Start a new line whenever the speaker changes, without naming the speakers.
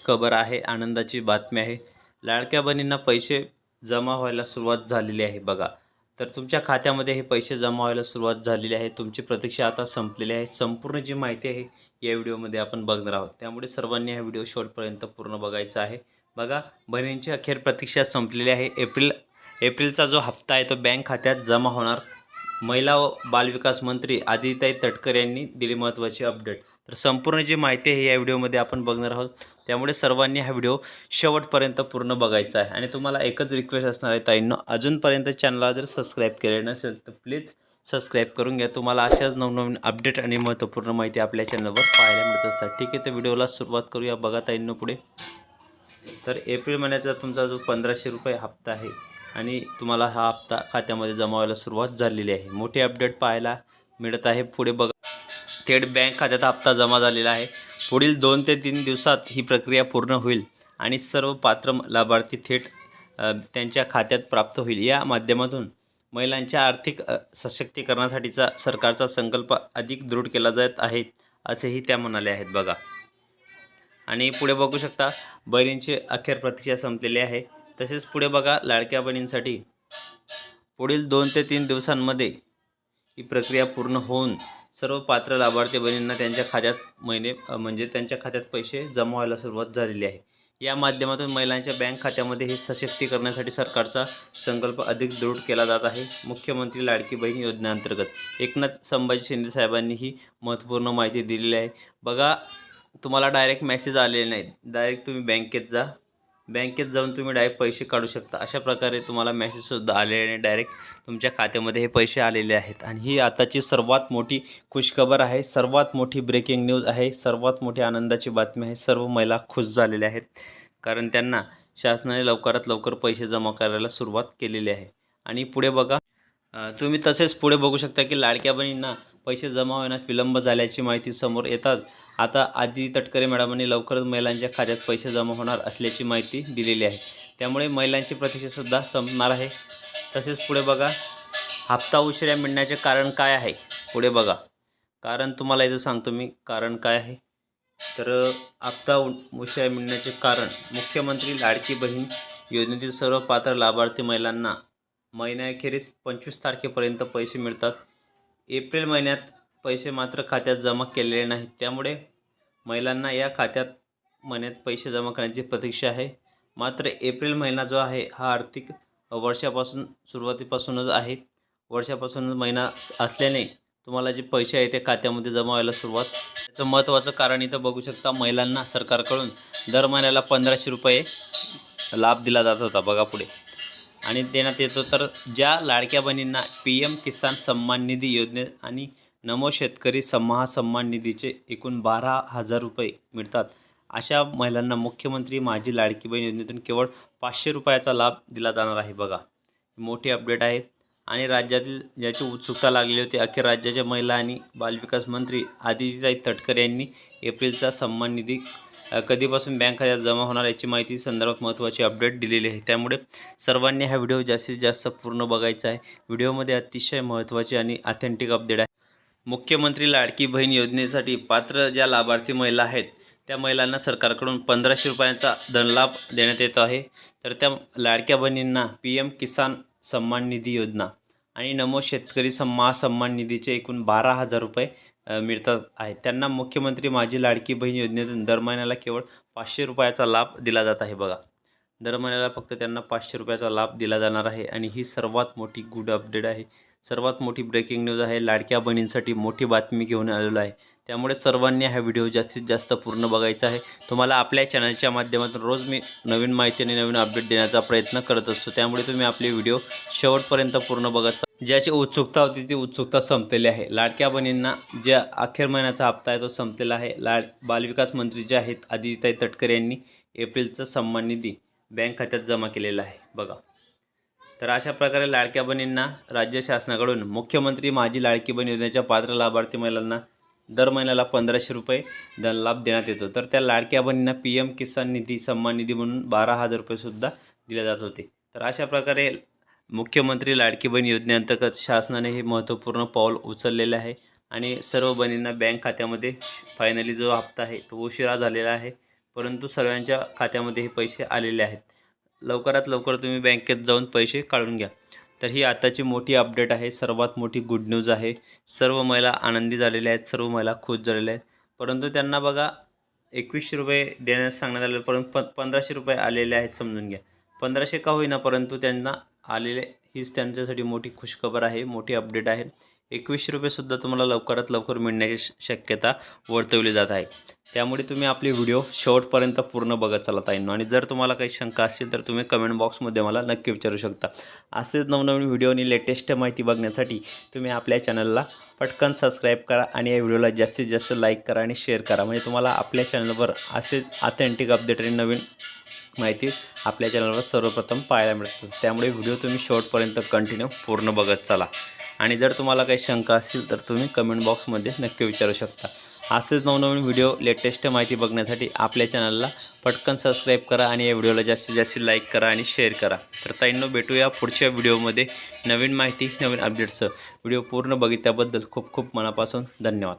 खबर आहे आनंदाची बातमी आहे. लाडक्या बहिणींना पैसे जमा व्हायला सुरुवात झालेली आहे बघा. तर तुमच्या खात्यामध्ये हे पैसे जमा व्हायला सुरुवात झालेली आहे. तुमची प्रतीक्षा आता संपलेली आहे. संपूर्ण जी माहिती आहे या व्हिडिओमध्ये आपण बघणार आहोत. त्यामुळे सर्वांनी हा व्हिडिओ शेवटपर्यंत पूर्ण बघायचा आहे. बघा बहिणींची अखेर प्रतीक्षा संपलेली आहे. एप्रिल एप्रिलचा जो हप्ता आहे तो बँक खात्यात जमा होणार. महिला व बालविकास मंत्री आदिताई तटकर यांनी दिली महत्त्वाची अपडेट. तर संपूर्ण जी माहिती आहे या व्हिडिओमध्ये आपण बघणार आहोत. त्यामुळे सर्वांनी हा व्हिडिओ शेवटपर्यंत पूर्ण बघायचा आहे. आणि तुम्हाला एकच रिक्वेस्ट असणार आहे ताईंनो अजूनपर्यंत चॅनलला जर सबस्क्राईब केले नसेल तर प्लीज सबस्क्राईब करून घ्या. तुम्हाला अशाच नवनवीन अपडेट आणि महत्त्वपूर्ण माहिती आपल्या चॅनलवर पाहायला मिळत असतात. ठीक आहे तर व्हिडिओला सुरुवात करूया. बघा ताईंनो पुढे. तर एप्रिल महिन्याचा तुमचा जो पंधराशे रुपये हप्ता आहे आणि तुम्हाला हा हप्ता खात्यामध्ये जमा व्हायला सुरुवात झालेली आहे. मोठी अपडेट पाहायला मिळत आहे. पुढे बघा. थेट बँक खात्यात हप्ता जमा झालेला आहे. पुढील दोन ते तीन दिवसात ही प्रक्रिया पूर्ण होईल आणि सर्व पात्र लाभार्थी थेट त्यांच्या खात्यात प्राप्त होईल. या माध्यमातून महिलांच्या आर्थिक सशक्तीकरणासाठीचा सरकारचा संकल्प अधिक दृढ केला जात आहे असेही त्या म्हणाल्या आहेत बघा. आणि पुढे बघू शकता बहिणींची अखेर प्रतीक्षा संपलेली आहे. तसेच पुढे बघा लाडक्या बहिणींसाठी पुढील दोन ते तीन दिवसांमध्ये ही प्रक्रिया पूर्ण होऊन सर्व पात्र लाभार्थी बहिणींना त्यांच्या खात्यात महिने म्हणजे त्यांच्या खात्यात पैसे जमा व्हायला सुरुवात झालेली आहे. या माध्यमातून महिलांच्या बँक खात्यामध्ये हे सशक्ती करण्यासाठी सरकारचा संकल्प अधिक दृढ केला जात आहे. मुख्यमंत्री लाडकी बहीण योजनेअंतर्गत एकनाथ संभाजी शिंदे साहेबांनी ही महत्त्वपूर्ण माहिती दिलेली आहे. बघा तुम्हाला डायरेक्ट मेसेज आलेले नाहीत. डायरेक्ट तुम्ही बँकेत जा. बँकेत जाऊन तुम्ही डायरेक्ट पैसे काढू शकता. अशा प्रकारे तुम्हाला मेसेजसुद्धा आले आणि डायरेक्ट तुमच्या खात्यामध्ये हे पैसे आलेले आहेत. आणि ही आताची सर्वात मोठी खुशखबर आहे. सर्वात मोठी ब्रेकिंग न्यूज आहे. सर्वात मोठी आनंदाची बातमी आहे. सर्व महिला खुश झालेल्या आहेत. कारण त्यांना शासनाने लवकरात लवकर पैसे जमा करायला सुरुवात केलेली आहे. आणि पुढे बघा तुम्ही तसेच पुढे बघू शकता की लाडक्या बहिणींना पैसे जमा होण्यास विलंब झाल्याची माहिती समोर येताच आता आदी तटकरे मॅडमांनी लवकरच महिलांच्या खात्यात पैसे जमा होणार असल्याची माहिती दिलेली आहे. त्यामुळे महिलांची प्रतीक्षासुद्धा संपणार आहे. तसेच पुढे बघा हप्ता उशिरा मिळण्याचे कारण काय आहे? पुढे बघा. कारण तुम्हाला इथं सांगतो मी कारण काय आहे? तर हप्ता उशिऱ्या उशिरा मिळण्याचे कारण मुख्यमंत्री लाडकी बहीण योजनेतील सर्व पात्र लाभार्थी महिलांना महिन्याखेरीस पंचवीस तारखेपर्यंत पैसे मिळतात. एप्रिल महिन्यात पैसे मात्र खात्यात जमा केलेले नाहीत. त्यामुळे महिलांना या खात्यात महिन्यात पैसे जमा करण्याची प्रतीक्षा आहे. मात्र एप्रिल महिना जो आहे हा आर्थिक वर्षापासून सुरुवातीपासूनच आहे. वर्षापासूनच महिना असल्याने तुम्हाला जे पैसे आहे ते खात्यामध्ये जमा व्हायला सुरुवात. त्याचं महत्त्वाचं कारण इथं बघू शकता महिलांना सरकारकडून दर महिन्याला पंधराशे रुपये लाभ दिला जात होता. बघा पुढे. आणि देण्यात येतो. तर ज्या लाडक्या बहिणींना पी एम किसान सन्मान निधी योजने आणि नमो शेतकरी सम्हा सन्मान निधीचे एकूण बारा हजार रुपये मिळतात अशा महिलांना मुख्यमंत्री माझी लाडकी बहीण योजनेतून केवळ पाचशे रुपयाचा लाभ दिला जाणार आहे. बघा मोठी अपडेट आहे. आणि राज्यातील ज्याची उत्सुकता लागलेली होती अखेर राज्याच्या महिला आणि बालविकास मंत्री आदितीताई तटकर यांनी एप्रिलचा सन्मान निधी कधीपासून बँक खात्यात जमा होणार याची माहिती संदर्भात महत्त्वाची अपडेट दिलेली आहे. त्यामुळे सर्वांनी हा व्हिडिओ जास्तीत जास्त पूर्ण बघायचा आहे. व्हिडिओमध्ये अतिशय महत्त्वाची आणि ऑथेंटिक अपडेट आहे. मुख्यमंत्री लाडकी बहीण योजनेसाठी पात्र ज्या लाभार्थी महिला आहेत त्या महिलांना सरकारकडून पंधराशे रुपयांचा धनलाभ देण्यात येतो आहे. तर त्या लाडक्या बहिणींना पी एम किसान सन्मान निधी योजना आणि नमो शेतकरी सम महासन्मान निधीचे एकूण बारा हजार रुपये मिळतात. आहेत त्यांना मुख्यमंत्री माझी लाडकी बहीण योजनेतून दर महिन्याला केवळ पाचशे रुपयाचा लाभ दिला जात आहे बघा. दर महिन्याला फक्त त्यांना पाचशे रुपयाचा लाभ दिला जाणार आहे आणि ही सर्वात मोठी गुड अपडेट आहे. सर्वात मोठी ब्रेकिंग न्यूज आहे. लाडक्या बहिणींसाठी मोठी बातमी घेऊन आलेलो आहे. त्यामुळे सर्वांनी हा व्हिडिओ जास्तीत जास्त पूर्ण बघायचा आहे. तुम्हाला आपल्या चॅनलच्या माध्यमातून रोज मी नवीन माहिती आणि नवीन अपडेट देण्याचा प्रयत्न करत असतो. त्यामुळे तुम्ही आपले व्हिडिओ शेवटपर्यंत पूर्ण बघत ज्याची उत्सुकता होती ती उत्सुकता संपलेली आहे. लाडक्या बहिणींना ज्या अखेर महिन्याचा हप्ता आहे तो संपलेला आहे. लाड बालविकास मंत्री जे आहेत आदिताई तटकरे यांनी एप्रिलचा सन्मान निधी बँक खात्यात जमा केलेला आहे. बघा. तर अशा प्रकारे लाडक्या बहिणींना राज्य शासनाकडून मुख्यमंत्री माझी लाडकी बहीण योजनेच्या पात्र लाभार्थी महिलांना दर महिन्याला पंधराशे रुपये धनलाभ देण्यात येतो. तर त्या लाडक्या बहिणींना पी एम किसान निधी सन्मान निधी म्हणून बारा हजार रुपयेसुद्धा दिले जात होते. तर अशा प्रकारे मुख्यमंत्री लाडकी बहीण योजनेअंतर्गत शासनाने हे महत्त्वपूर्ण पाऊल उचललेले आहे. आणि सर्व बहिणींना बँक खात्यामध्ये फायनली जो हप्ता आहे तो उशिरा झालेला आहे. परंतु सर्वांच्या खात्यामध्ये हे पैसे आलेले आहेत. लवकरात लवकर तुम्ही बँकेत जाऊन पैसे काढून घ्या. तर ही आताची मोठी अपडेट आहे. सर्वात मोठी गुड न्यूज आहे. सर्व महिला आनंदी झालेल्या आहेत. सर्व महिला खुश झालेल्या आहेत. परंतु त्यांना बघा एकवीसशे रुपये देण्यास सांगण्यात आले परंतु प पंधराशे रुपये आलेले आहेत समजून घ्या. पंधराशे का होईना परंतु त्यांना आलेले हीच त्यांच्यासाठी मोठी खुशखबर आहे मोठी अपडेट आहे. एकवीसशे रुपयेसुद्धा तुम्हाला लवकरात लवकर मिळण्याची शक्यता वर्तवली जात आहे. त्यामुळे तुम्ही आपली व्हिडिओ शेवटपर्यंत पूर्ण बघत चालत आहे. आणि जर तुम्हाला काही शंका असेल तर तुम्ही कमेंट बॉक्समध्ये मला नक्की विचारू शकता. असेच नवनवीन व्हिडिओ आणि लेटेस्ट माहिती बघण्यासाठी तुम्ही आपल्या चॅनलला पटकन सबस्क्राईब करा आणि या व्हिडिओला जास्तीत जास्त लाईक करा आणि शेअर करा. म्हणजे तुम्हाला आपल्या चॅनलवर असेच ऑथेंटिक अपडेट आणि नवीन माहिती आपल्या चॅनलवर सर्वप्रथम पाहायला मिळते. त्यामुळे व्हिडिओ तुम्ही शेवटपर्यंत कंटिन्यू पूर्ण बघत चला. आणि जर तुम्हाला काही शंका असतील तर तुम्ही कमेंट बॉक्समध्ये नक्की विचारू शकता. असेच नवनवीन व्हिडिओ लेटेस्ट माहिती बघण्यासाठी आपल्या चॅनलला पटकन सबस्क्राईब करा आणि या व्हिडिओला जास्तीत जास्त लाईक करा आणि शेअर करा. तर ताईंनो भेटूया पुढच्या व्हिडिओमध्ये नवीन माहिती नवीन अपडेट्स. व्हिडिओ पूर्ण बघितल्याबद्दल खूप खूप मनापासून धन्यवाद.